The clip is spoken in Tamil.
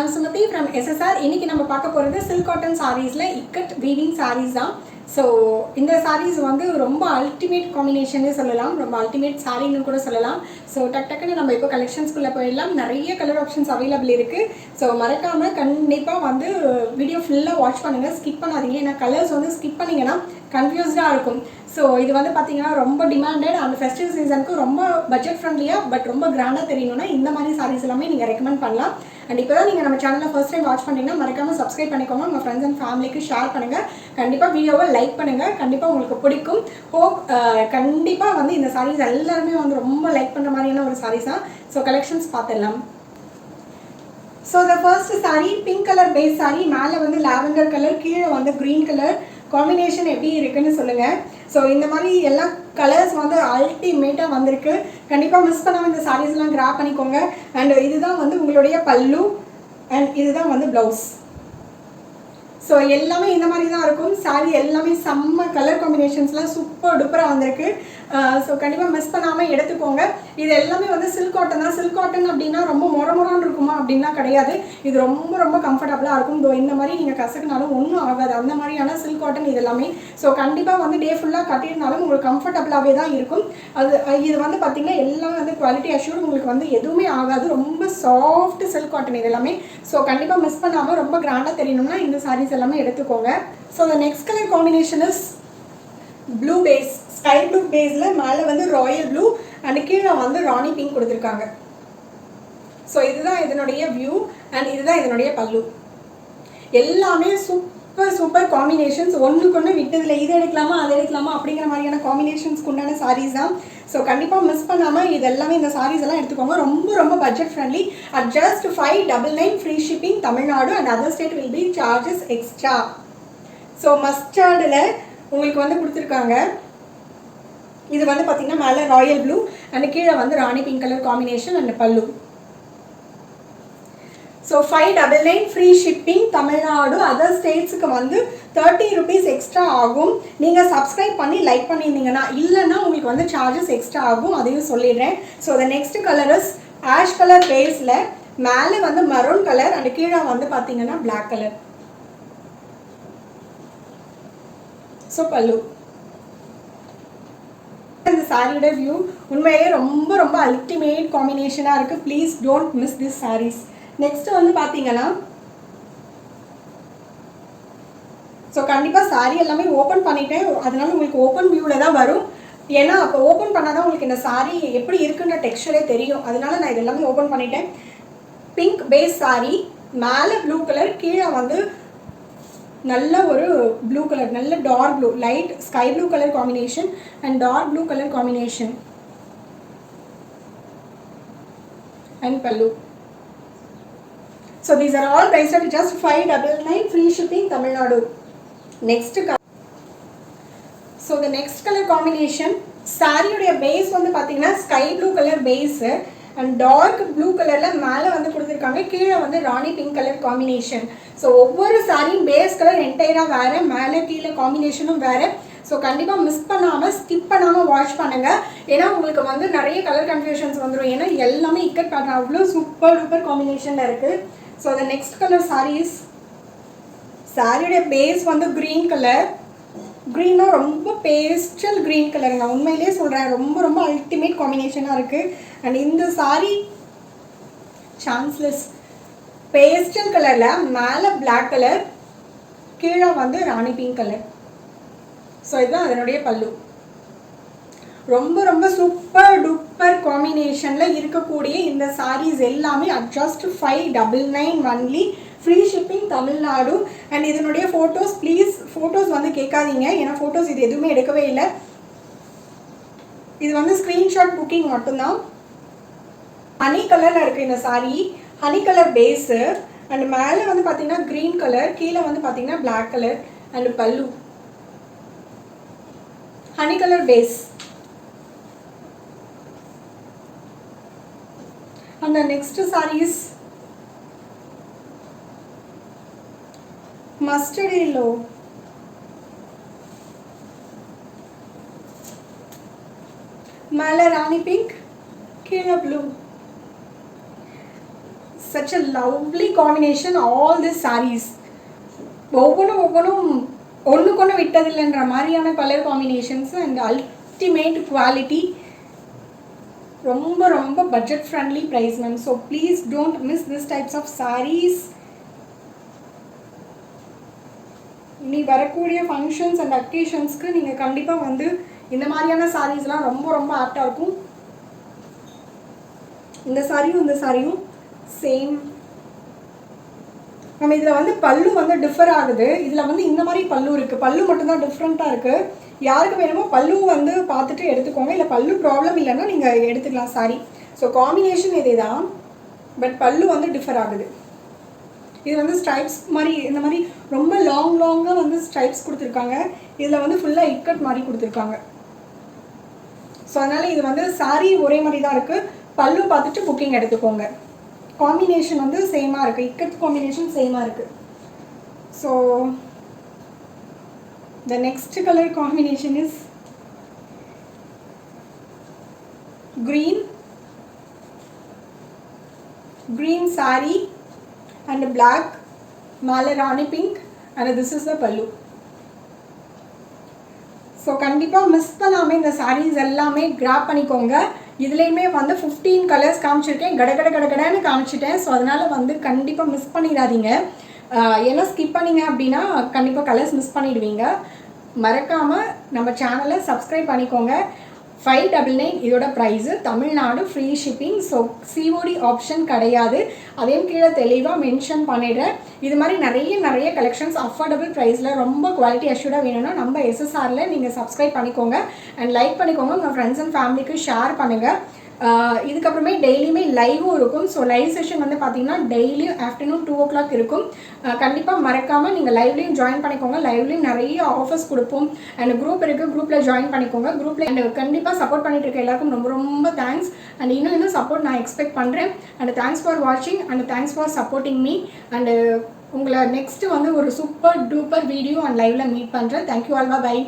நான் சுமதி ஃப்ரம் எஸ்எஸ்ஆர் இன்னைக்கு நம்ம பார்க்க போகிறது சில்க் காட்டன் சாரீஸில் இக்கட் வீவிங் சாரீஸ் தான். ஸோ இந்த சாரீஸ் வந்து ரொம்ப அல்டிமேட் காம்பினேஷனே சொல்லலாம். ரொம்ப அல்டிமேட் சாரின்னு கூட சொல்லலாம். ஸோ டக் டக்குன்னு நம்ம இப்போ கலெக்ஷன்ஸ்குள்ளே போயிடலாம். நிறைய கலர் ஆப்ஷன்ஸ் அவைலபிள் இருக்குது ஸோ மறக்காமல் கண்டிப்பாக வந்து வீடியோ ஃபுல்லாக வாட்ச் பண்ணுங்கள் ஸ்கிப் பண்ணாதீங்க. ஏன்னா கலர்ஸ் வந்து ஸ்கிப் பண்ணிங்கன்னா கன்ஃபியூஸ்டாக இருக்கும். ஸோ இது வந்து பார்த்தீங்கன்னா ரொம்ப டிமாண்டட் அந்த ஃபெஸ்டிவ் சீசனுக்கு ரொம்ப பட்ஜெட் ஃப்ரெண்ட்லியாக பட் ரொம்ப கிராண்டாக தெரியணும்னா இந்த மாதிரி சாரீஸ் எல்லாமே நீங்கள் ரெக்கமெண்ட் பண்ணலாம். அண்ட் இப்போ தான் நீங்கள் நம்ம சேனலில் ஃபர்ஸ்ட் டைம் வாட்ச் பண்ணிங்கன்னா மறக்காமல் சப்ஸ்கிரைப் பண்ணிக்கோங்க. உங்கள் ஃப்ரெண்ட்ஸ் அண்ட் ஃபேமிலிக்கு ஷேர் பண்ணுங்கள் கண்டிப்பாக வீடியோவை லைக் பண்ணுங்கள் கண்டிப்பாக உங்களுக்கு பிடிக்கும். ஹோப் கண்டிப்பாக வந்து இந்த சாரீஸ் எல்லாருமே வந்து ரொம்ப லைக் பண்ணுற மாதிரியான ஒரு சாரீஸ் தான். ஸோ கலெக்ஷன்ஸ் பார்த்துடலாம் so the first saree pink colour base saree மேலே வந்து லாவெண்டர் கலர் கீழே வந்து க்ரீன் கலர் காம்பினேஷன் எப்படி இருக்குன்னு சொல்லுங்கள் ஸோ இந்த மாதிரி எல்லா கலர்ஸ் வந்து அல்டிமேட்டாக வந்திருக்கு. கண்டிப்பாக மிஸ் பண்ணாமல் இந்த சாரீஸ்லாம் கிராப் பண்ணிக்கோங்க. அண்ட் இதுதான் வந்து உங்களுடைய பல்லு. அண்ட் இதுதான் வந்து ப்ளவுஸ் ஸோ எல்லாமே இந்த மாதிரி தான் இருக்கும். Saree எல்லாமே செம்ம கலர் காம்பினேஷன்ஸ்லாம் சூப்பர் டூப்பராக வந்திருக்கு. Uh, ஸோ கண்டிப்பாக மிஸ் பண்ணாமல் எடுத்துக்கோங்க. இது எல்லாமே வந்து சில்க் காட்டன் தான். சில்க் காட்டன் அப்படின்னா ரொம்ப மொர இருக்குமா அப்படின்லாம் கிடையாது. இது ரொம்ப ரொம்ப கம்ஃபர்டபுளாக இருக்கும். இதோ இந்த மாதிரி நீங்கள் கசக்குனாலும் ஒன்றும் ஆகாது. அந்த மாதிரியான சில்க் காட்டன் இது எல்லாமே. ஸோ கண்டிப்பாக வந்து டே ஃபுல்லாக கட்டியிருந்தாலும் உங்களுக்கு கம்ஃபர்டபுளாகவே தான் இருக்கும். அது இது வந்து பார்த்திங்கன்னா எல்லாமே வந்து குவாலிட்டி அஷ்யூர் உங்களுக்கு வந்து எதுவுமே ஆகாது. ரொம்ப சாஃப்ட் சில்க் காட்டன் இது எல்லாமே. ஸோ கண்டிப்பாக மிஸ் பண்ணாமல் ரொம்ப கிராண்டாக தெரியணும்னா இந்த சாரீஸ் எல்லாமே எடுத்துக்கோங்க. So the next colour combination is blue base sky blue பேஸில் மேலே வந்து ராயல் ப்ளூ அண்ட் கீழே வந்து ராணி பிங்க் கொடுத்துருக்காங்க. ஸோ இதுதான் இதனுடைய வியூ அண்ட் இதுதான் இதனுடைய பல்லு. எல்லாமே சூப்பர் சூப்பர் காம்பினேஷன்ஸ் ஒன்றுக்கு ஒன்று விட்டதில்லை. இது எடுக்கலாமா அது எடுக்கலாமா அப்படிங்கிற மாதிரியான காம்பினேஷன்ஸ்க்கு உண்டான சாரீஸ் தான். ஸோ கண்டிப்பாக மிஸ் பண்ணாமல் இது எல்லாமே இந்த சாரீஸ் எல்லாம் எடுத்துக்கோங்க. ரொம்ப ரொம்ப budget friendly at just five double nine free shipping Tamil Nadu and other state will be charges extra so மஸ்டர்டில் உங்களுக்கு வந்து கொடுத்துருக்காங்க. இது வந்து பார்த்தீங்கன்னா மேலே ராயல் ப்ளூ அண்ட் கீழே வந்து rani pink colour combination and pallu. So five double nine free shipping Tamil Nadu other ஸ்டேட்ஸுக்கு வந்து தேர்ட்டி ருபீஸ் எக்ஸ்ட்ரா ஆகும். நீங்கள் சப்ஸ்கிரைப் பண்ணி லைக் பண்ணியிருந்தீங்கன்னா இல்லைன்னா உங்களுக்கு வந்து சார்ஜஸ் எக்ஸ்ட்ரா ஆகும். அதையும் சொல்லிடுறேன். So the next colour is ash colour பேஸில் மேலே வந்து மரூன் கலர் அண்ட் கீழே வந்து பார்த்தீங்கன்னா பிளாக் கலர் ஸோ பல்லு. இந்த சாரியோட வியூ உண்மையிலேயே ரொம்ப ரொம்ப அல்டிமேட் காம்பினேஷனாக இருக்குது please don't miss this sarees next வந்து பார்த்தீங்கன்னா ஸோ கண்டிப்பாக சாரி எல்லாமே ஓப்பன் பண்ணிட்டேன். அதனால உங்களுக்கு ஓப்பன் வியூவில் தான் வரும். ஏன்னா அப்போ ஓப்பன் பண்ணால் தான் உங்களுக்கு இந்த சாரி எப்படி இருக்குன்ற டெக்ஸ்டரே தெரியும். அதனால நான் இது எல்லாமே ஓப்பன் பண்ணிட்டேன். பிங்க் பேஸ் சாரி மேலே ப்ளூ கலர் கீழே வந்து நல்ல ஒரு ப்ளூ கலர் நல்ல dark blue light sky blue colour combination and dark blue colour combination and pallu so these are all price at just five double nine free shipping Tamil Nadu next so the next colour combination சாரியுடைய பேஸ் வந்து பார்த்தீங்கன்னா sky blue colour base and dark blue கலரில் மேலே வந்து கொடுத்துருக்காங்க. கீழே வந்து rani pink colour combination so ஒவ்வொரு சாரியும் பேஸ் கலர் என்டையராக வேறு மேலே கீழே காம்பினேஷனும் வேறு. ஸோ கண்டிப்பாக மிஸ் பண்ணாமல் ஸ்கிப் பண்ணாமல் வாட்ச் பண்ணுங்கள் ஏன்னா உங்களுக்கு வந்து நிறைய கலர் கன்ஃபியூஷன்ஸ் வந்துடும் ஏன்னா எல்லாமே இக்கட் பேட்டர்ன் அவ்வளோ சூப்பர் டூப்பர் காம்பினேஷனில் இருக்குது so the next colour sarees சாரியுடைய பேஸ் வந்து க்ரீன் கலர் க்ரீனா ரொம்ப பேஸ்டல் க்ரீன் கலருங்க உண்மையிலேயே சொல்கிறேன் ரொம்ப ரொம்ப அல்டிமேட் காம்பினேஷனாக இருக்குது அண்ட் இந்த சாரி சான்ஸ்லெஸ் பேஸ்டல் கலரில் மேலே பிளாக் கலர் கீழே வந்து ராணி பிங்க் கலர் ஸோ இதுதான் அதனுடைய பல்லு. ரொம்ப ரொம்ப சூப்பர் டூப்பர் காம்பினேஷனில் இருக்கக்கூடிய இந்த சாரீஸ் எல்லாமே at just five double nine only free shipping Tamil Nadu and இதனுடைய ஃபோட்டோஸ் ப்ளீஸ் ஃபோட்டோஸ் வந்து கேட்காதீங்க. ஏன்னா ஃபோட்டோஸ் இது எதுவுமே எடுக்கவே இல்லை. இது வந்து ஸ்க்ரீன்ஷாட் புக்கிங் மட்டும்தான். ஹனி கலரில் இருக்குது இந்த saree honey colour base and மேலே வந்து பார்த்தீங்கன்னா க்ரீன் கலர் கீழே வந்து பார்த்தீங்கன்னா black colour and pallu. Honey colour base and the next sarees mustard yellow. மேலே ராணி பிங்க் கீழே blue such a lovely combination all these sarees ஒவ்வொன்றும் ஒவ்வொன்றும் ஒன்றுக்கு ஒன்று விட்டதில்லைன்ற மாதிரியான colour combinations and ultimate quality ரொம்ப ரொம்ப budget friendly price ma'am so please don't miss this types of sarees இனி வரக்கூடிய ஃபங்க்ஷன்ஸ் அண்ட் அக்கேஷன்ஸ்க்கு நீங்கள் கண்டிப்பாக வந்து இந்த மாதிரியான சாரீஸ்லாம் ரொம்ப ரொம்ப ஆப்டாக இருக்கும். இந்த சாரியும் இந்த சாரியும் சேம் நம்ம இதில் வந்து பல்லு வந்து டிஃபர் ஆகுது. இதில் வந்து இந்த மாதிரி பல்லு இருக்குது பல்லு மட்டும்தான் டிஃப்ரெண்ட்டாக இருக்குது யாருக்கு வேணுமோ பல்லு வந்து பார்த்துட்டு எடுத்துக்கோங்க. இல்லை பல்லு ப்ராப்ளம் இல்லைன்னா நீங்கள் எடுத்துக்கலாம். சாரி ஸோ காம்பினேஷன் இதே தான். பட் பல்லு வந்து டிஃபர் ஆகுது. இது வந்து ஸ்ட்ரைப்ஸ் மாதிரி இந்த மாதிரி ரொம்ப லாங் லாங்காக வந்து ஸ்ட்ரைப்ஸ் கொடுத்துருக்காங்க. இதில் வந்து ஃபுல்லாக இக்கட் மாதிரி கொடுத்துருக்காங்க. ஸோ அதனால் இது வந்து சாரி ஒரே மாதிரி தான் இருக்குது பல்லு பார்த்துட்டு புக்கிங் எடுத்துக்கோங்க. காம்பினேஷன் வந்து சேமாக இருக்குது இக்கட் காம்பினேஷன் சேமாக இருக்குது so the next colour combination is green green sari and black. Mala rani pink and this is the pallu. So கண்டிப்பாக மிஸ் பண்ணாமல் இந்த சாரீஸ் எல்லாமே கிராப் பண்ணிக்கோங்க. இதுலேயுமே வந்து ஃபிஃப்டீன் கலர்ஸ் காமிச்சிருக்கேன். கடகட கடகடன்னு காமிச்சிட்டேன். ஸோ அதனால் வந்து கண்டிப்பாக மிஸ் பண்ணிடாதீங்க. ஏன்னா ஸ்கிப் பண்ணீங்க அப்படின்னா கண்டிப்பாக கலர்ஸ் மிஸ் பண்ணிடுவீங்க. மறக்காமல் நம்ம சேனலை சப்ஸ்கிரைப் பண்ணிக்கோங்க. ஃபைவ் டபுள் நைன் இதோட price Tamil Nadu free shipping so COD option கிடையாது. அதையும் கீழே தெளிவாக மென்ஷன் பண்ணிடுறேன். இது மாதிரி நிறைய நிறைய கலெக்ஷன்ஸ் அஃபோர்டபுள் ப்ரைஸில் ரொம்ப குவாலிட்டி அஷ்யூர்டாக வேணும்னா நம்ம எஸ்எஸ்ஆரில் நீங்கள் சப்ஸ்கிரைப் பண்ணிக்கோங்க. அண்ட் லைக் பண்ணிக்கோங்க. உங்கள் ஃப்ரெண்ட்ஸ் அண்ட் ஃபேமிலிக்கு ஷேர் பண்ணுங்கள் இதுக்கப்புறமே டெய்லியுமே லைவும் இருக்கும். ஸோ லைவ் செஷன் வந்து பார்த்தீங்கன்னா டெய்லியும் ஆஃப்டர்நூன் டூ ஓ கிளாக் இருக்கும் கண்டிப்பாக மறக்காமல் நீங்கள் லைவ்லையும் ஜாயின் பண்ணிக்கோங்க. லைவ்லையும் நிறைய ஆஃபர்ஸ் கொடுப்போம். அண்ட் குரூப் இருக்குது குரூப்பில் ஜாயின் பண்ணிக்கோங்க. குரூப்பில் அண்ட் கண்டிப்பாக சப்போர்ட் பண்ணிட்டு இருக்க எல்லாருக்கும் ரொம்ப ரொம்ப தேங்க்ஸ் அண்ட் இன்னும் இன்னும் சப்போர்ட் நான் எக்ஸ்பெக்ட் பண்ணுறேன் அண்ட் தேங்க்ஸ் ஃபார் வாட்சிங் and thanks for supporting me and உங்களை நெக்ஸ்ட்டு வந்து ஒரு சூப்பர் டூப்பர் வீடியோ அண்ட் லைவில் மீட் பண்ணுறேன் தேங்க்யூ ஆல்வா பை